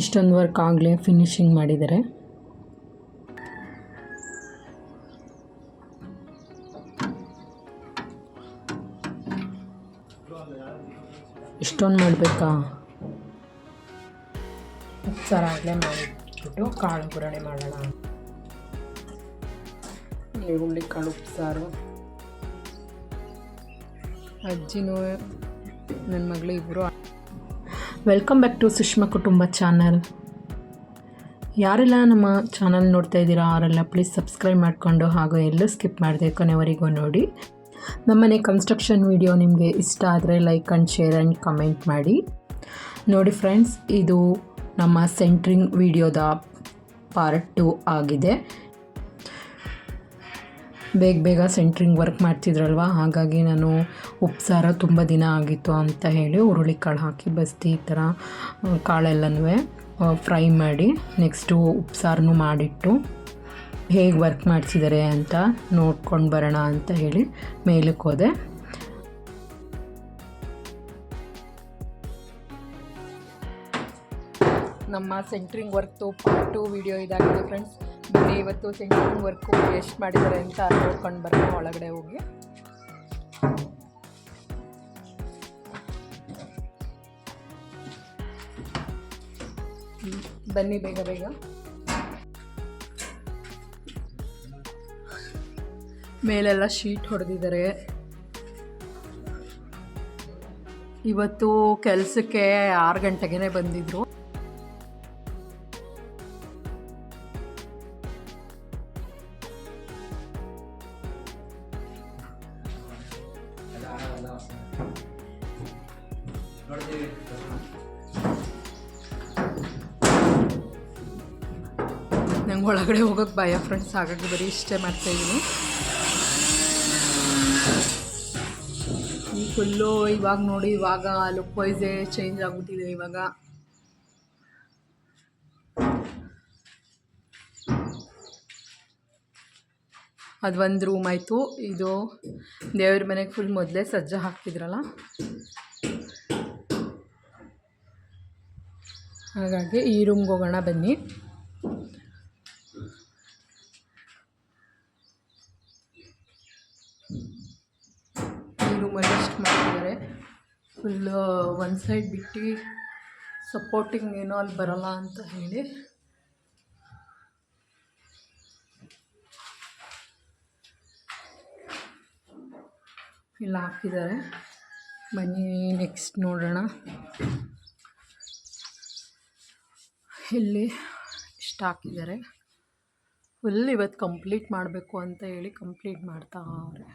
ಇಷ್ಟೊಂದು ವರ್ಕ್ ಆಗಲೇ ಫಿನಿಶಿಂಗ್ ಮಾಡಿದ್ದಾರೆ ಇಷ್ಟೊಂದು ಮಾಡಬೇಕಾ? ಸರ್ ಆಗಲೇ ಮಾಡಿಬಿಟ್ಟು ಕಾಳು ಗುರಣೆ ಮಾಡೋಣ. ಈರುಳ್ಳಿ ಕಾಳು ಸಾರು. ಅಜ್ಜಿನೂ ನನ್ನ ಮಗಳು ಇಬ್ಬರು ವೆಲ್ಕಮ್ ಬ್ಯಾಕ್ ಟು ಸುಷ್ಮ ಕುಟುಂಬ ಚಾನಲ್ ಯಾರೆಲ್ಲ ನಮ್ಮ ಚಾನಲ್ ನೋಡ್ತಾ ಇದ್ದೀರಾ ಅವರೆಲ್ಲ ಪ್ಲೀಸ್ ಸಬ್ಸ್ಕ್ರೈಬ್ ಮಾಡಿಕೊಂಡು ಹಾಗೂ ಎಲ್ಲೂ ಸ್ಕಿಪ್ ಮಾಡಿದೆ ಕೊನೆವರೆಗೂ ನೋಡಿ. ನಮ್ಮನೆ ಕನ್ಸ್ಟ್ರಕ್ಷನ್ ವೀಡಿಯೋ ನಿಮಗೆ ಇಷ್ಟ ಆದರೆ like and share and comment ಮಾಡಿ. ನೋಡಿ ಫ್ರೆಂಡ್ಸ್ ಇದು ನಮ್ಮ ಸೆಂಟ್ರಿಂಗ್ ವೀಡಿಯೋದ ಪಾರ್ಟ್ ಟು ಆಗಿದೆ. ಬೇಗ ಬೇಗ ಸೆಂಟ್ರಿಂಗ್ ವರ್ಕ್ ಮಾಡ್ತಿದ್ರಲ್ವ? ಹಾಗಾಗಿ ನಾನು ಉಪ್ಸಾರ ತುಂಬ ದಿನ ಆಗಿತ್ತು ಅಂತ ಹೇಳಿ ಹುರುಳಿ ಕಾಳು ಹಾಕಿ, ಬಸ್ತಿ ಈ ಥರ ಕಾಳೆಲ್ಲನೂ ಫ್ರೈ ಮಾಡಿ ನೆಕ್ಸ್ಟು ಉಪ್ಸಾರನು ಮಾಡಿಟ್ಟು ಹೇಗೆ ವರ್ಕ್ ಮಾಡಿಸಿದ್ದಾರೆ ಅಂತ ನೋಡ್ಕೊಂಡು ಬರೋಣ ಅಂತ ಹೇಳಿ ಮೇಲಕ್ಕೆ ಹೋದೆ. ನಮ್ಮ ಸೆಂಟ್ರಿಂಗ್ ವರ್ಕ್ದು ಪಾರ್ಟ್ ಟು ವಿಡಿಯೋ ಇದಾಗಿದೆ ಫ್ರೆಂಡ್ಸ್ ಬನ್ನಿ ಇವತ್ತು ಸೆಂಟ್ರಿಂಗ್ ವರ್ಕು ಎಷ್ಟು ಮಾಡಿದ್ದಾರೆ ಅಂತ ನೋಡ್ಕೊಂಡು ಬರೋಣ ಒಳಗಡೆ ಹೋಗಿ. ಬನ್ನಿ ಬೇಗ ಬೇಗ. ಮೇಲೆಲ್ಲ ಶೀಟ್ ಹೊಡೆದಿದ್ದಾರೆ. ಇವತ್ತು ಕೆಲಸಕ್ಕೆ ಆರು ಗಂಟೆಗೆ ಬಂದಿದ್ರು. ನಂಗೆ ಒಳಗಡೆ ಹೋಗೋಕೆ ಭಯ ಫ್ರೆಂಡ್ಸ್ ಹಾಗಾಗಿ ಬರೀ ಇಷ್ಟೇ ಮಾಡ್ತಾಯಿದ್ದೀನಿ ಈ ಫುಲ್ಲು ಇವಾಗ ನೋಡಿ, ಇವಾಗ ಲುಕ್ ವೈಸೇ ಚೇಂಜ್ ಆಗ್ಬಿಟ್ಟಿದೆ ಇವಾಗ. ಅದು ಒಂದು ರೂಮ್ ಆಯಿತು. ಇದು ದೇವ್ರ ಮನೆಗೆ ಫುಲ್ ಮೊದಲೇ ಸಜ್ಜ ಹಾಕ್ತಿದ್ರಲ್ಲ? ಹಾಗಾಗಿ ಈ ರೂಮ್ಗೆ ಹೋಗೋಣ ಬನ್ನಿ ಈ ಎಷ್ಟು ಮಾಡಿದ್ದಾರೆ ಫುಲ್ ಒಂದು ಸೈಡ್ ಬಿಟ್ಟು ಸಪೋರ್ಟಿಂಗ್ ಏನೋ ಅಲ್ಲಿ ಬರಲ್ಲ ಅಂತ ಹೇಳಿ. ಇಲ್ಲ ಹಾಕಿದ್ದಾರೆ. ಬನ್ನಿ ನೆಕ್ಸ್ಟ್ ನೋಡೋಣ. ಇಲ್ಲಿ ಇಷ್ಟ ಹಾಕಿದ್ದಾರೆ. ಫುಲ್ ಇವತ್ತು ಕಂಪ್ಲೀಟ್ ಮಾಡಬೇಕು ಅಂತ ಹೇಳಿ ಕಂಪ್ಲೀಟ್ ಮಾಡ್ತಾ ಅವ್ರೆ.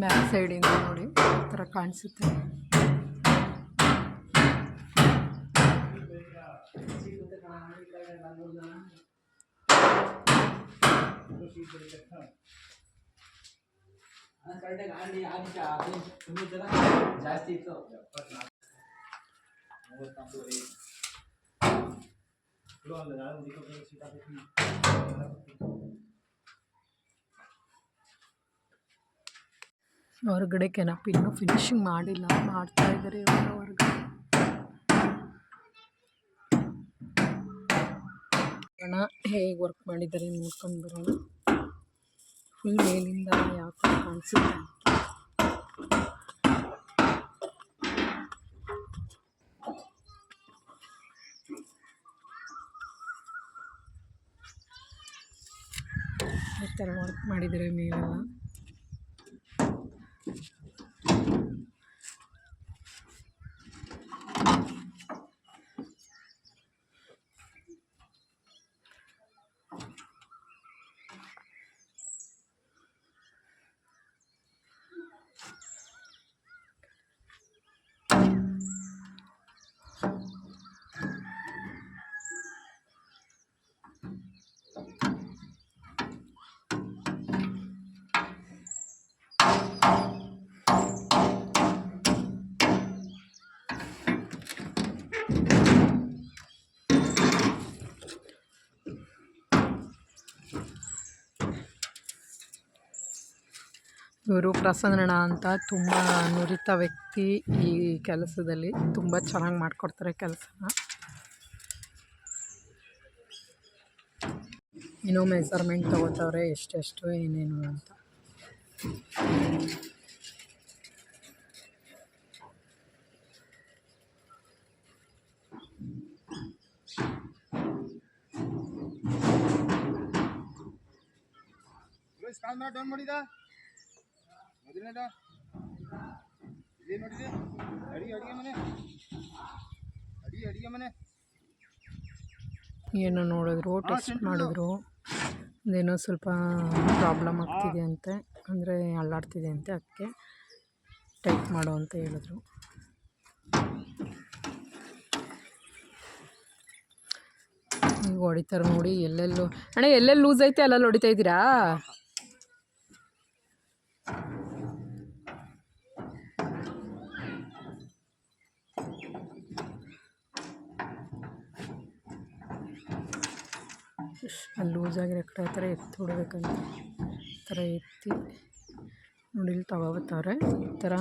ಬ್ಯಾಕ್ ಸೈಡಿಂದ ನೋಡಿ ಈ ಥರ ಕಾಣಿಸುತ್ತೆ. ಜಾಸ್ತಿ ಇತ್ತು ಹೊರಗಡೆ ಕೆನಪ್ ಇನ್ನೂ ಫಿನಿಶಿಂಗ್ ಮಾಡಿಲ್ಲ. ಮಾಡ್ತಾ ಇದ್ದಾರೆ ಇವಾಗ ಹೊರಗಡೆ. ಹೇಗೆ ವರ್ಕ್ ಮಾಡಿದ್ದಾರೆ ನೋಡ್ಕೊಂಡು ಬರೋಣ. ಫುಲ್ ಮೇಲಿಂದ ಯಾವ ಥರ ಕಾಣಿಸುತ್ತೆ ಅಂತ ಈ ಥರ ವರ್ಕ್ ಮಾಡಿದ್ದಾರೆ ಇವರು ಪ್ರಸನ್ನ ಅಂತ ತುಂಬ ನುರಿತ ವ್ಯಕ್ತಿ ಈ ಕೆಲಸದಲ್ಲಿ. ತುಂಬ ಚೆನ್ನಾಗಿ ಮಾಡಿಕೊಡ್ತಾರೆ ಕೆಲಸನ. ಇನ್ನೂ ಮೆಸರ್ಮೆಂಟ್ ತೊಗೋತಾವ್ರೆ ಎಷ್ಟೆಷ್ಟು, ಏನೇನು ಅಂತ. ಮಾಡಿದ ಮೊದಲನೇದ ಇದೇ ನೋಡಿದೆ. ಅಡಿ ಅಡಿಗೆ ಮನೆ. ಅಡಿ ಅಡಿಗೆ ಮನೆ. ಏನು ನೋಡಿದ್ರು ಟೆಸ್ಟ್ ಮಾಡಿದ್ರು. ಅದೇನೋ ಸ್ವಲ್ಪ ಪ್ರಾಬ್ಲಮ್ ಆಗ್ತಿದೆ ಅಂತೆ. ಅಂದರೆ ಅಲ್ಲಾಡ್ತಿದೆ ಅಂತೆ ಅದಕ್ಕೆ ಟೈಪ್ ಮಾಡು ಅಂತ ಹೇಳಿದ್ರು. ಈಗ ಹೊಡಿತಾರೆ ನೋಡಿ ಎಲ್ಲೆಲ್ಲೂ ಅಣ್ಣ ಎಲ್ಲೆಲ್ಲಿ ಲೂಸ್ ಐತೆ ಅಲ್ಲೆಲ್ಲಿ ಹೊಡಿತಾ ಇದ್ದೀರಾ? ಅಲ್ಲಿ ಲೂಸ್ ಆಗಿರೋ ಕಡೆ ಆ ಥರ ಎತ್ತಿ ಹೊಡ್ಬೇಕಂತ. ಆ ಥರ ಎತ್ತಿ ನೋಡಿ ಇಲ್ಲಿ ತಗೊಬತ್ತವ್ರೆ ಈ ಥರ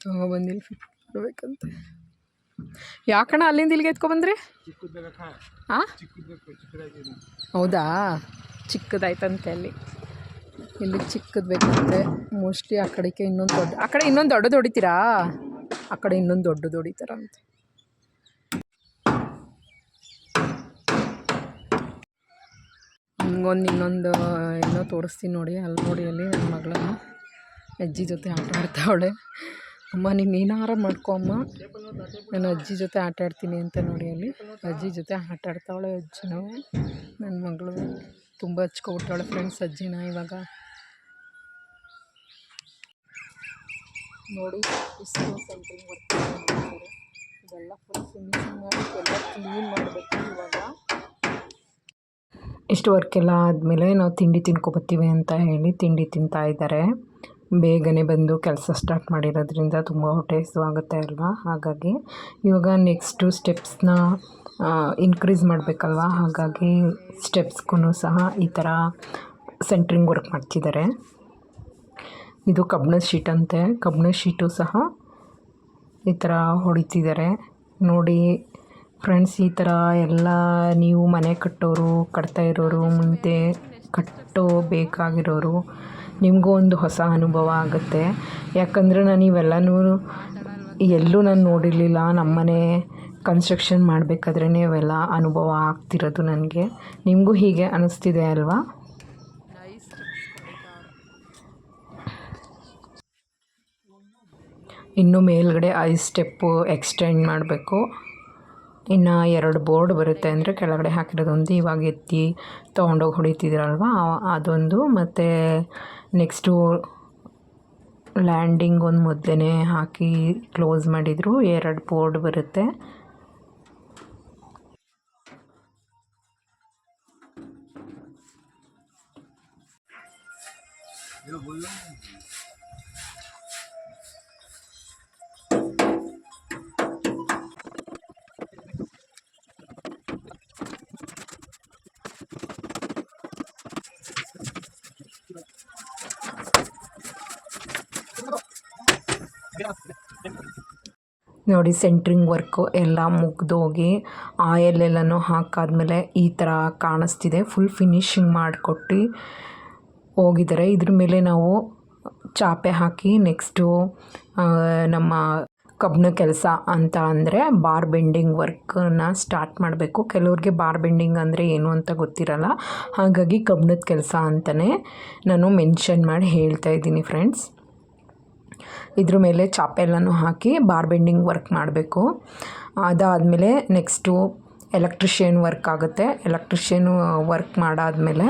ತಗೊಬಂದು ಇಲ್ಲಿ ಫಿಟ್ ಮಾಡ್ಬೇಕಂತೆ. ಯಾಕಣ್ಣ ಅಲ್ಲಿಂದ ಇಲ್ಲಿಗೆ ಎತ್ಕೊಬಂದ್ರಿ ಹಾಂ ಹೌದಾ? ಚಿಕ್ಕದಾಯ್ತಂತೆ ಅಲ್ಲಿ. ಇಲ್ಲಿ ಚಿಕ್ಕದು ಬೇಕಂತೆ. ಮೋಸ್ಟ್ಲಿ ಆ ಕಡೆಗೆ ಇನ್ನೊಂದು ದೊಡ್ಡ ಆ ಕಡೆ ಇನ್ನೊಂದು ದೊಡ್ಡದು ಹೊಡಿತೀರಾ? ಆ ಕಡೆ ಇನ್ನೊಂದು ದೊಡ್ಡದು ಹೊಡಿತಾರಂತೆ. ನಿಮ್ಗೊಂದು ಇನ್ನೊಂದು ಏನೋ ತೋರಿಸ್ತೀನಿ ನೋಡಿ, ಅಲ್ಲಿ ನೋಡಿ ಅಲ್ಲಿ ನನ್ನ ಮಗಳನ್ನು ಅಜ್ಜಿ ಜೊತೆ ಆಟ ಆಡ್ತಾವಳೆ. ಅಮ್ಮ, ನೀನು ಏನಾರ ಮಾಡ್ಕೊ ಅಮ್ಮ. ನಾನು ಅಜ್ಜಿ ಜೊತೆ ಆಟ ಆಡ್ತೀನಿ ಅಂತ ನೋಡಿ ಅಲ್ಲಿ. ಅಜ್ಜಿ ಜೊತೆ ಆಟ ಆಡ್ತಾವಳೆ ಅಜ್ಜಿನೂ ನನ್ನ ಮಗಳು ತುಂಬ ಹಚ್ಕೊಬಿಟ್ಟಾಳೆ ಫ್ರೆಂಡ್ಸ್ ಅಜ್ಜಿನ ಇವಾಗ. ನೋಡಿ, ಇಷ್ಟು ಸೆಂಟ್ರಿಂಗ್ ವರ್ಕ್ ಇದೆಲ್ಲ ಫುಲ್ ಫಿನಿಶಿಂಗ್ ಮಾಡಿ ಎಲ್ಲ ಕ್ಲೀನ್ ಮಾಡಬೇಕು ಇವಾಗ. ಇಷ್ಟು ವರ್ಕೆಲ್ಲ ಆದಮೇಲೆ ನಾವು ತಿಂಡಿ ತಿನ್ಕೊಬತ್ತೀವಿ ಅಂತ ಹೇಳಿ ತಿಂಡಿ ತಿಂತಾ ಇದ್ದಾರೆ. ಬೇಗನೆ ಬಂದು ಕೆಲಸ ಸ್ಟಾರ್ಟ್ ಮಾಡಿರೋದ್ರಿಂದ ತುಂಬ ಹೊಟ್ಟೆ ಆಗುತ್ತೆ ಅಲ್ವಾ? ಹಾಗಾಗಿ ಇವಾಗ ನೆಕ್ಸ್ಟು ಸ್ಟೆಪ್ಸ್ನ ಇನ್ಕ್ರೀಸ್ ಮಾಡಬೇಕಲ್ವಾ? ಹಾಗಾಗಿ ಸ್ಟೆಪ್ಸ್ಗೂ ಸಹ ಈ ಥರ ಸೆಂಟ್ರಿಂಗ್ ವರ್ಕ್ ಮಾಡ್ತಿದ್ದಾರೆ. ಇದು ಕಬ್ಬಿಣದ ಶೀಟ್ ಅಂತೆ. ಕಬ್ಬಿಣದ ಶೀಟು ಸಹ ಈ ಥರ ಹೊಡಿತಿದ್ದಾರೆ. ನೋಡಿ ಫ್ರೆಂಡ್ಸ್ ಈ ಥರ ಎಲ್ಲ ನೀವು ಮನೆ ಕಟ್ಟೋರು, ಕಟ್ತಾ ಇರೋರು, ಮುಂದೆ ಕಟ್ಟೋ ಬೇಕಾಗಿರೋರು ನಿಮಗೂ ಒಂದು ಹೊಸ ಅನುಭವ ಆಗುತ್ತೆ. ಯಾಕಂದರೆ ನಾನು ಇವೆಲ್ಲನೂ ಎಲ್ಲೂ ನಾನು ನೋಡಿರಲಿಲ್ಲ. ನಮ್ಮನೆ ಕನ್ಸ್ಟ್ರಕ್ಷನ್ ಮಾಡಬೇಕಾದ್ರೆ ಇವೆಲ್ಲ ಅನುಭವ ಆಗ್ತಿರೋದು ನನಗೆ. ನಿಮಗೂ ಹೀಗೆ ಅನ್ನಿಸ್ತಿದೆ ಅಲ್ವಾ? ಇನ್ನು ಮೇಲ್ಗಡೆ ಐ ಸ್ಟೆಪ್ಪು ಎಕ್ಸ್ಟೆಂಡ್ ಮಾಡಬೇಕು. ಇನ್ನು ಎರಡು ಬೋರ್ಡ್ ಬರುತ್ತೆ ಅಂದರೆ ಕೆಳಗಡೆ ಹಾಕಿರೋದೊಂದು ಇವಾಗ ಎತ್ತಿ ತೊಗೊಂಡೋಗಿ ಹೊಡಿತಿದ್ರಲ್ವಾ? ಅದೊಂದು ಮತ್ತು ನೆಕ್ಸ್ಟು ಲ್ಯಾಂಡಿಂಗ್ ಒಂದು ಮೊದಲೇ ಹಾಕಿ ಕ್ಲೋಸ್ ಮಾಡಿದರು. ಎರಡು ಬೋರ್ಡ್ ಬರುತ್ತೆ. ನೋಡಿ ಸೆಂಟ್ರಿಂಗ್ ವರ್ಕು ಎಲ್ಲ ಮುಗ್ದೋಗಿ ಆಯಲ್ ಎಲ್ಲನೂ ಹಾಕಾದ್ಮೇಲೆ ಈ ಥರ ಕಾಣಿಸ್ತಿದೆ. ಫುಲ್ ಫಿನಿಶಿಂಗ್ ಮಾಡಿಕೊಟ್ಟು ಹೋಗಿದ್ದಾರೆ. ಇದ್ರ ಮೇಲೆ ನಾವು ಚಾಪೆ ಹಾಕಿ ನೆಕ್ಸ್ಟು ನಮ್ಮ ಕಬ್ಬಿನ ಕೆಲಸ ಅಂತ ಅಂದರೆ ಬಾರ್ ಬೆಂಡಿಂಗ್ ವರ್ಕನ್ನ ಸ್ಟಾರ್ಟ್ ಮಾಡಬೇಕು. ಕೆಲವ್ರಿಗೆ ಬಾರ್ ಬೆಂಡಿಂಗ್ ಅಂದರೆ ಏನು ಅಂತ ಗೊತ್ತಿರಲ್ಲ. ಹಾಗಾಗಿ ಕಬ್ಬಿಣದ ಕೆಲಸ ಅಂತಲೇ ನಾನು ಮೆನ್ಷನ್ ಮಾಡಿ ಹೇಳ್ತಾ ಇದ್ದೀನಿ ಫ್ರೆಂಡ್ಸ್ ಇದ್ರ ಮೇಲೆ ಚಾಪೆಲ್ಲನೂ ಹಾಕಿ ಬಾರ್ ಬೆಂಡಿಂಗ್ ವರ್ಕ್ ಮಾಡಬೇಕು. ಅದಾದಮೇಲೆ ನೆಕ್ಸ್ಟು ಎಲೆಕ್ಟ್ರಿಷಿಯನ್ ವರ್ಕ್ ಆಗುತ್ತೆ. ಎಲೆಕ್ಟ್ರಿಷಿಯನ್ ವರ್ಕ್ ಮಾಡಾದಮೇಲೆ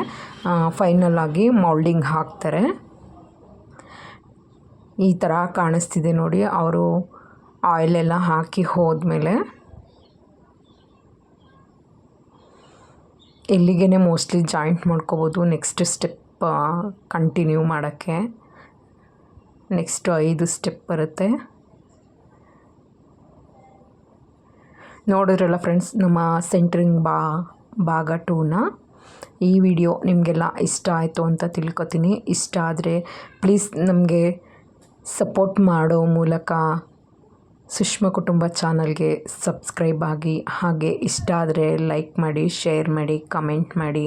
ಫೈನಲ್ ಆಗಿ ಮೌಲ್ಡಿಂಗ್ ಹಾಕ್ತಾರೆ. ಈ ಥರ ಕಾಣಿಸ್ತಿದೆ ನೋಡಿ. ಅವರು ಆಯಿಲೆಲ್ಲ ಹಾಕಿ ಹೋದ್ಮೇಲೆ ಇಲ್ಲಿಗೆ ಮೋಸ್ಟ್ಲಿ ಜಾಯಿಂಟ್ ಮಾಡ್ಕೋಬೋದು. ನೆಕ್ಸ್ಟ್ ಸ್ಟೆಪ್ ಕಂಟಿನ್ಯೂ ಮಾಡೋಕ್ಕೆ. ನೆಕ್ಸ್ಟು ಐದು ಸ್ಟೆಪ್ ಬರುತ್ತೆ. ನೋಡಿದ್ರಲ್ಲ ಫ್ರೆಂಡ್ಸ್, ನಮ್ಮ ಸೆಂಟ್ರಿಂಗ್ ಬಾ, ಭಾಗ ಟೂನ. ಈ ವಿಡಿಯೋ ನಿಮಗೆಲ್ಲ ಇಷ್ಟ ಆಯಿತು ಅಂತ ತಿಳ್ಕೊತೀನಿ. ಇಷ್ಟ ಆದರೆ ಪ್ಲೀಸ್ ನಮಗೆ ಸಪೋರ್ಟ್ ಮಾಡೋ ಮೂಲಕ ಸುಷ್ಮಾ ಕುಟುಂಬ ಚಾನಲ್ಗೆ ಸಬ್ಸ್ಕ್ರೈಬ್ ಆಗಿ, ಹಾಗೆ ಇಷ್ಟ ಆದರೆ ಲೈಕ್ ಮಾಡಿ, ಶೇರ್ ಮಾಡಿ, ಕಮೆಂಟ್ ಮಾಡಿ.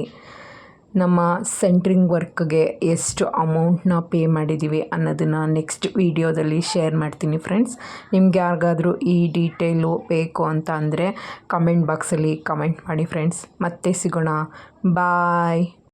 ನಮ್ಮ ಸೆಂಟ್ರಿಂಗ್ ವರ್ಕ್ಗೆ ಎಷ್ಟು ಅಮೌಂಟ್ನ ಪೇ ಮಾಡಿದ್ದೀವಿ ಅನ್ನೋದನ್ನು ನೆಕ್ಸ್ಟ್ ವಿಡಿಯೋದಲ್ಲಿ ಶೇರ್ ಮಾಡ್ತೀನಿ ಫ್ರೆಂಡ್ಸ್. ನಿಮ್ಗೆ ಯಾರಿಗಾದರೂ ಈ ಡೀಟೇಲು ಬೇಕು ಅಂತ ಅಂದರೆ ಕಮೆಂಟ್ ಬಾಕ್ಸಲ್ಲಿ ಕಮೆಂಟ್ ಮಾಡಿ ಫ್ರೆಂಡ್ಸ್. ಮತ್ತೆ ಸಿಗೋಣ. ಬಾಯ್.